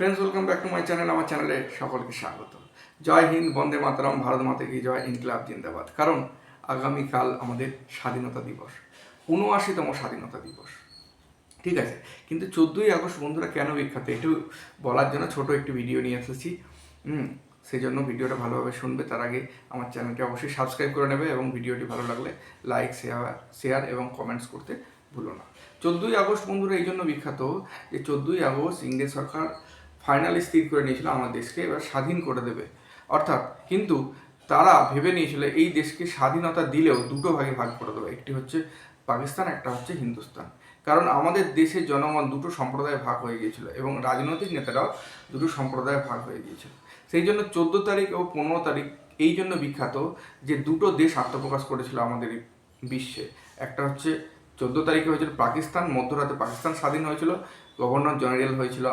Friends welcome back to my channel আমার চ্যানেলে সকলকে স্বাগত। জয় হিন্দ, বন্দে মাতরম, ভারত মাতা কি জয়, ইনকলাব জিন্দাবাদ। কারণ আগামীকাল আমাদের স্বাধীনতা দিবস, উনআশিতম স্বাধীনতা দিবস। ঠিক আছে? কিন্তু চোদ্দোই আগস্ট বন্ধুরা কেন বিখ্যাত? একটু বলার জন্য ছোট একটি ভিডিও নিয়ে এসেছি। হুম সেই জন্য ভিডিওটা ভালোভাবে শুনবে। তার আগে আমার চ্যানেলটি অবশ্যই সাবস্ক্রাইব করে নেবে এবং ভিডিওটি ভালো লাগলে লাইক শেয়ার শেয়ার এবং কমেন্টস করতে ভুলো না। চোদ্দোই আগস্ট বন্ধুরা এই জন্য বিখ্যাত যে চোদ্দোই আগস্ট ইংরেজ সরকার ফাইনালি স্থির করে নিয়েছিল আমার দেশকে, এবার স্বাধীন করে দেবে। অর্থাৎ কিন্তু তারা ভেবে নিয়েছিল এই দেশকে স্বাধীনতা দিলেও দুটো ভাগে ভাগ করে দেবে। একটি হচ্ছে পাকিস্তান, একটা হচ্ছে হিন্দুস্তান। কারণ আমাদের দেশের জনগণ দুটো সম্প্রদায়ে ভাগ হয়ে গিয়েছিল এবং রাজনৈতিক নেতারাও দুটো সম্প্রদায়ে ভাগ হয়ে গিয়েছিল। সেই জন্য চোদ্দ তারিখ ও পনেরো তারিখ এই জন্য বিখ্যাত যে দুটো দেশ আত্মপ্রকাশ করেছিল আমাদের বিশ্বে। একটা হচ্ছে চোদ্দ তারিখে হয়েছিল পাকিস্তান, মধ্যরাতে পাকিস্তান স্বাধীন হয়েছিল, গভর্নর জেনারেল হয়েছিল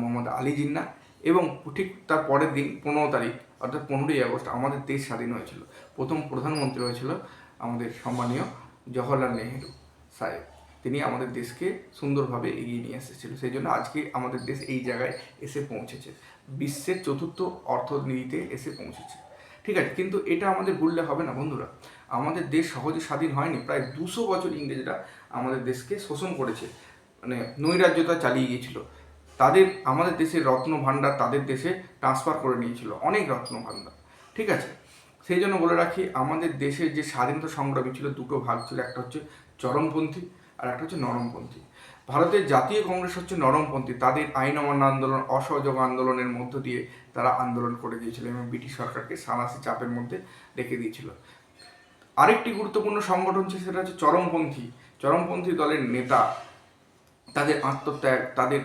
মোহাম্মদ আলী জিন্না এবং ঠিক তার পরের দিন পনেরো তারিখ, অর্থাৎ পনেরোই আগস্ট আমাদের দেশ স্বাধীন হয়েছিল। প্রথম প্রধানমন্ত্রী হয়েছিল আমাদের সম্মানীয় জওহরলাল নেহেরু সাহেব। তিনি আমাদের দেশকে সুন্দরভাবে এগিয়ে নিয়ে এসেছিল সেই জন্য আজকে আমাদের দেশ এই জায়গায় এসে পৌঁছেছে। বিশ্বের চতুর্থ অর্থনীতিতে এসে পৌঁছেছে। ঠিক আছে, কিন্তু এটা আমাদের ভুললে হবে না বন্ধুরা। আমাদের দেশ সহজে স্বাধীন হয়নি। প্রায় দুশো বছর ইংরেজরা আমাদের দেশকে শোষণ করেছে। মানে নৈরাজ্যতা চালিয়ে গিয়েছিল। তাদের, আমাদের দেশের রত্ন ভাণ্ডার তাদের দেশে ট্রান্সফার করে নিয়েছিল। অনেক রত্ন ভাণ্ডার ঠিক আছে? সেই জন্য বলে রাখি, আমাদের দেশের যে স্বাধীনতা সংগ্রামী ছিল, দুটো ভাগ ছিল। একটা হচ্ছে চরমপন্থী আর একটা হচ্ছে নরমপন্থী। ভারতের জাতীয় কংগ্রেস হচ্ছে নরমপন্থী। তাদের আইন অমান্য আন্দোলন, অসহযোগ আন্দোলনের মধ্য দিয়ে তারা আন্দোলন করে দিয়েছিল এবং ব্রিটিশ সরকারকে সানাসি চাপের মধ্যে রেখে দিয়েছিল। আরেকটি গুরুত্বপূর্ণ সংগঠন ছিল সেটা হচ্ছে চরমপন্থী। চরমপন্থী দলের নেতা, তাদের আত্মত্যাগ, তাদের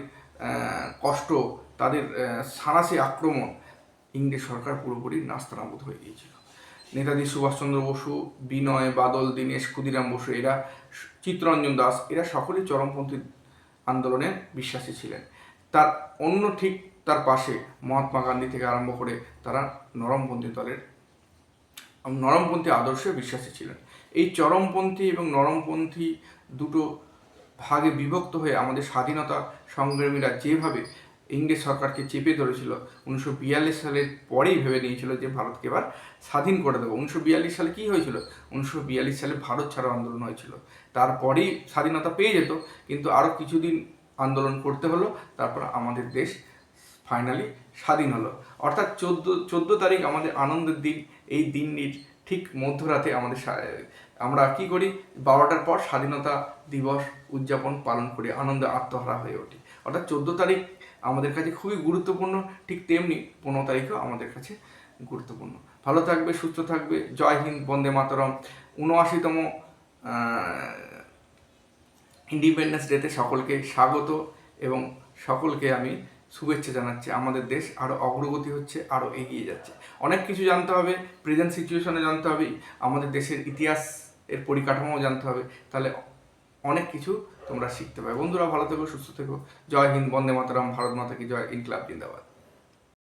কষ্ট, তাদের সাঁড়াশি আক্রমণ ইংরেজ সরকার পুরোপুরি নাস্তানাবুদ হয়ে গিয়েছিল। নেতাজি সুভাষচন্দ্র বসু, বিনয় বাদল, দীনেশ ক্ষুদিরাম বসু, এরা চিত্তরঞ্জন দাস, এরা সকলেই চরমপন্থী আন্দোলনে বিশ্বাসী ছিলেন। তার অন্য ঠিক তার পাশে মহাত্মা গান্ধী থেকে আরম্ভ করে তারা নরমপন্থী দলের, নরমপন্থী আদর্শে বিশ্বাসী ছিলেন। এই চরমপন্থী এবং নরমপন্থী দুটো ভাগে বিভক্ত হয়ে আমাদের স্বাধীনতা সংগ্রামীরা যেভাবে ইংরেজ সরকারকে চেপে ধরেছিল, উনিশশো বিয়াল্লিশ সালের পরেই ভেবে নিয়েছিল যে ভারতকে এবার স্বাধীন করে দেবো। উনিশশো বিয়াল্লিশ সালে কী হয়েছিল? উনিশশো বিয়াল্লিশ সালে ভারত ছাড়ো আন্দোলন হয়েছিল। তারপরেই স্বাধীনতা পেয়ে যেত, কিন্তু আরও কিছুদিন আন্দোলন করতে হলো, তারপর আমাদের দেশ ফাইনালি স্বাধীন হলো। অর্থাৎ চোদ্দ চোদ্দ তারিখ আমাদের আনন্দের দিন, এই দিনটির ঠিক মধ্যরাতে আমাদের আমরা কি করি? বারোটার পর স্বাধীনতা দিবস উদযাপন পালন করি, আনন্দে আত্মহারা হয়ে ওঠি। অর্থাৎ চোদ্দ তারিখ আমাদের কাছে খুবই গুরুত্বপূর্ণ, ঠিক তেমনি পনেরো তারিখও আমাদের কাছে গুরুত্বপূর্ণ। ভালো থাকবে, সুস্থ থাকবে। জয় হিন্দ, বন্দে মাতরম। উনআশিতম ইন্ডিপেন্ডেন্স ডেতে সকলকে স্বাগত এবং সকলকে আমি শুভেচ্ছা জানাচ্ছি। আমাদের দেশ আরও অগ্রগতি হচ্ছে আরও এগিয়ে যাচ্ছে। অনেক কিছু জানতে হবে প্রেজেন্ট সিচুয়েশনে জানতে হবে, আমাদের দেশের ইতিহাস এর পরিকাঠামো জানতে হবে। তাহলে অনেক কিছু তোমরা শিখতে পাবে বন্ধুরা, ভালো থেকো, সুস্থ থেকো। জয় হিন্দ, বন্দে মাতারাম, ভারত মাতা কি জয়, ইনকলাব জিন্দাবাদ।